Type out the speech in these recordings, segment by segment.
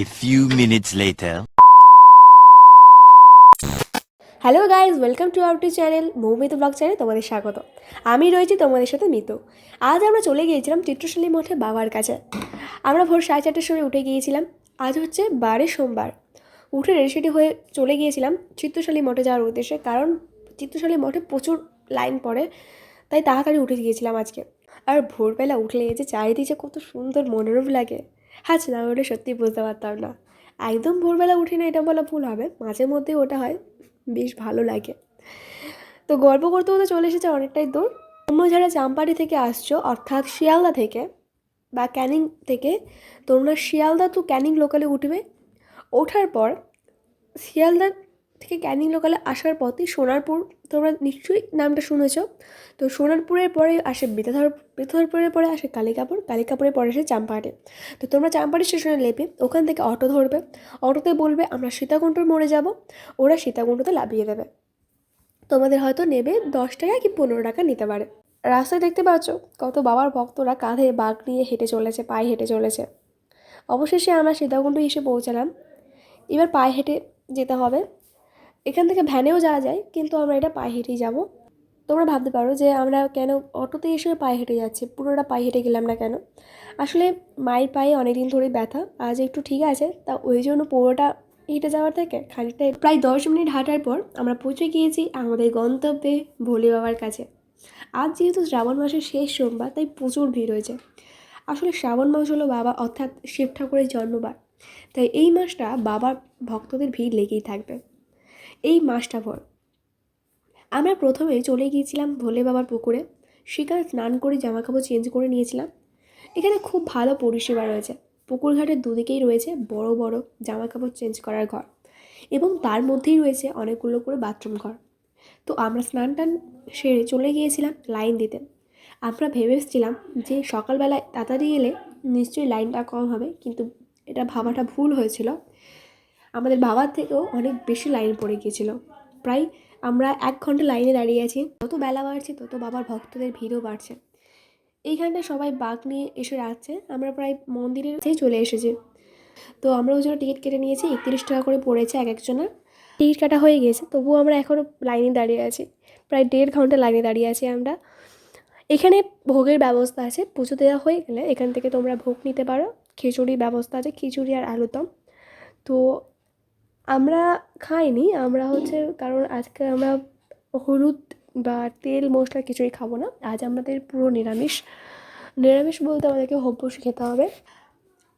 A few minutes later. Hello guys welcome to our channel Moumit blog channel তোমাদের স্বাগত। আমি রয়েছি তোমাদের সাথে মিতু। আজ আমরা চলে গিয়েছিলাম চিত্রশালী মঠে বাবার কাছে। আমরা ভোর সাড়ে চারটের সময় উঠে গিয়েছিলাম। আজ হচ্ছে বারে সোমবার। উঠে রেডি হয়ে চলে গিয়েছিলাম চিত্রশালী মঠে যাওয়ার উদ্দেশ্যে, কারণ চিত্রশালী মঠে প্রচুর লাইন পড়ে, তাই তাড়াতাড়ি উঠে গিয়েছিলাম আজকে। আর ভোরবেলা উঠলে যে চারিদিকে কত সুন্দর মনোরম লাগে। হ্যাঁ না ওটা সত্যি বুঝতে পারতাম না। একদম ভোরবেলা উঠি না, এটা বলা ভুল হবে। মাঝে মধ্যে ওটা হয়, বেশ ভালো লাগে। তো গল্প করতে করতে চলে এসেছে অনেকটাই দূর। তোমরা যারা চাম্পাটি থেকে আসছো, অর্থাৎ শিয়ালদা থেকে, বা ক্যানিং থেকে। তোমরা শিয়ালদা তো ক্যানিং লোকালে উঠবে। ওঠার পর শিয়ালদা থেকে ক্যানিং লোকালে আসার পথে সোনারপুর, তোমরা নিশ্চয়ই নামটা শুনেছ। তো সোনারপুরের পরে আসে বিদ্যাধর বিদ্যাধরপুরের পরে আসে কালিকাপুর, কালিকাপুরের পরে আসে চাম্পাহাটি। তো তোমরা চাম্পাহাটি স্টেশনে নেবে ওখান থেকে অটো ধরবে। অটোতে বলবে, আমরা সীতাকুণ্ডর মোড়ে যাব। ওরা সীতাকুণ্ডতে লাভিয়ে দেবে। তোমাদের হয়তো নেবে দশ টাকা কি পনেরো টাকা নিতে পারে। রাস্তায় দেখতে পাচ্ছ কত বাবার ভক্তরা কাঁধে বাঘ নিয়ে হেঁটে চলেছে, পায়ে হেঁটে চলেছে। অবশেষে আমরা সীতাকুণ্ড এসে পৌঁছালাম। এবার পায়ে হেঁটে যেতে হবে। এখান থেকে ভ্যানেও যাওয়া যায়, কিন্তু আমরা এটা পায়ে হেঁটেই যাব। তোমরা ভাবতে পারো যে আমরা কেন অটোতে এসে পায়ে হেঁটে যাচ্ছি, পুরোটা পায়ে হেঁটে গেলাম না কেন? আসলে মায়ের পায়ে অনেকদিন ধরেই ব্যথা, আজ একটু ঠিক আছে, তা ওই জন্য পুরোটা হেঁটে যাওয়ার থেকে খানিকটা প্রায় দশ মিনিট হাঁটার পর আমরা পৌঁছে গিয়েছি আমাদের গন্তব্যে ভোলে বাবার কাছে। আজ যেহেতু শ্রাবণ মাসের শেষ সোমবার, তাই প্রচুর ভিড় হয়েছে। আসলে শ্রাবণ মাস হলো বাবা অর্থাৎ শিব ঠাকুরের জন্মবার, তাই এই মাসটা বাবার ভক্তদের ভিড় লেগেই থাকবে। এই মাসটা ভর আমরা প্রথমে চলে গিয়েছিলাম ভোলে বাবার পুকুরে। সেখানে স্নান করে জামা কাপড় চেঞ্জ করে নিয়েছিলাম। এখানে খুব ভালো পরিষেবা রয়েছে। পুকুর ঘাটের দুদিকেই রয়েছে বড় বড় জামা কাপড় চেঞ্জ করার ঘর এবং তার মধ্যেই রয়েছে অনেকগুলো করে বাথরুম ঘর। তো আমরা স্নান টান সেরে চলে গিয়েছিলাম লাইন দিতে। আমরা ভেবেছিলাম যে সকালবেলায় তাড়াতাড়ি এলে নিশ্চয়ই লাইনটা কম হবে, কিন্তু এটা ভাবাটা ভুল হয়েছিল। আমাদের বাবার থেকেও অনেক বেশি লাইন পড়ে গিয়েছিল। প্রায় আমরা এক ঘণ্টা লাইনে দাঁড়িয়ে আছি। যত বেলা বাড়ছে, তত বাবার ভক্তদের ভিড়ও বাড়ছে। এইখানটায় সবাই বাঘ নিয়ে এসে রাখছে। আমরা প্রায় মন্দিরের কাছেই চলে এসেছি। তো আমরা ওই জন্য টিকিট কেটে নিয়েছি। একত্রিশ টাকা করে পড়েছে এক একজনের টিকিট কাটা হয়ে গেছে তবুও আমরা এখনও লাইনে দাঁড়িয়ে আছি। প্রায় দেড় ঘণ্টা লাইনে দাঁড়িয়ে আছি আমরা। এখানে ভোগের ব্যবস্থা আছে। পুজো দেওয়া হয়ে গেলে এখান থেকে তোমরা ভোগ নিতে পারো। খিচুড়ির ব্যবস্থা আছে। খিচুড়ি আর আলুদম তো আমরা খাইনি আমরা হচ্ছে কারণ আজকে আমরা হলুদ বা তেল মশলা কিছুই খাব না। আজ আমাদের পুরো নিরামিষ। নিরামিষ বলতে আমাদেরকে হব্বসি খেতে হবে।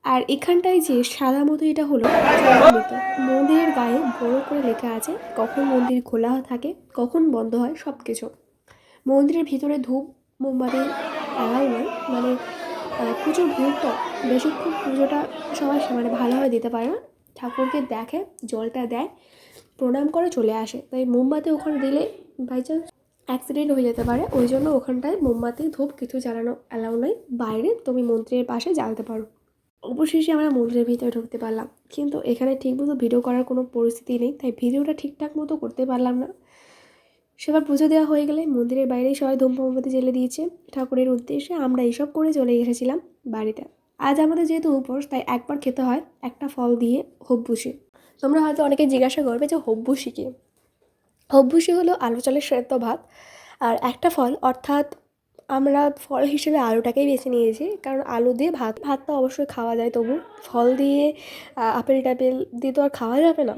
আর এখানটায় যে সাদা মতো এটা হলো মন্দিরের গায়ে বড় করে লেখা আছে কখন মন্দির খোলা থাকে কখন বন্ধ হয় সব কিছু মন্দিরের ভিতরে ধূপ মোমবাতি অ্যালাউ নয় মানে আহ, প্রচুর ভিড় তো বেশিক্ষণ পুজোটা সবাই মানে ভালোভাবে দিতে পারে না। ঠাকুরকে দেখে, জলটা দেয়, প্রণাম করে চলে আসে। তাই মোমবাতি ওখানে দিলে বাই চান্স অ্যাক্সিডেন্ট হয়ে যেতে পারে। ওই জন্য ওখানটায় মোমবাতি, ধূপ কিছু জ্বালানো অ্যালাউ নয় বাইরে তুমি মন্দিরের পাশে জ্বালতে পারো। অবশেষে আমরা মন্দিরের ভিতরে ঢুকতে পারলাম। কিন্তু এখানে ঠিক মতো ভিডিও করার কোনো পরিস্থিতি নেই। তাই ভিডিওটা ঠিকঠাক মতো করতে পারলাম না। সেবার পুজো দেওয়া হয়ে গেলে মন্দিরের বাইরেই সবাই ধূপ মোমবাতি জেলে দিয়েছে। ঠাকুরের উদ্দেশ্যে আমরা এইসব করে চলে এসেছিলাম বাড়িতে। আজ আমাদের যেহেতু উপোস, তাই একবার খেতে হয়, একটা ফল দিয়ে হব্বুসি। তোমরা হয়তো অনেকে জিজ্ঞাসা করবে যে হব্বুসি কি? হব্বুসি হলো আলু চালের সেদ্ধ ভাত, আর একটা ফল, অর্থাৎ আমরা ফল হিসেবে আলুটাকেই বেছে নিয়েছি, কারণ আলু দিয়ে ভাত ভাত তো অবশ্যই খাওয়া যায়, তবু ফল দিয়ে আপেল টাপেল দিয়ে তো আর খাওয়া যাবে না।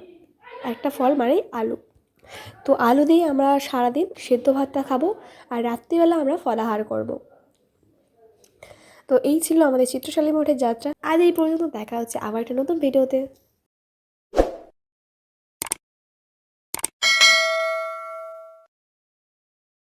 একটা ফল মানেই আলু। তো আলু দিয়ে আমরা সারাদিন সেদ্ধ ভাতটা খাব, আর রাত্রিবেলা আমরা ফলাহার করব। তো এই ছিল আমাদের চিত্রশালী মঠের যাত্রা। আজ এই পর্যন্ত দেখা হচ্ছে আবার একটা নতুন ভিডিওতে।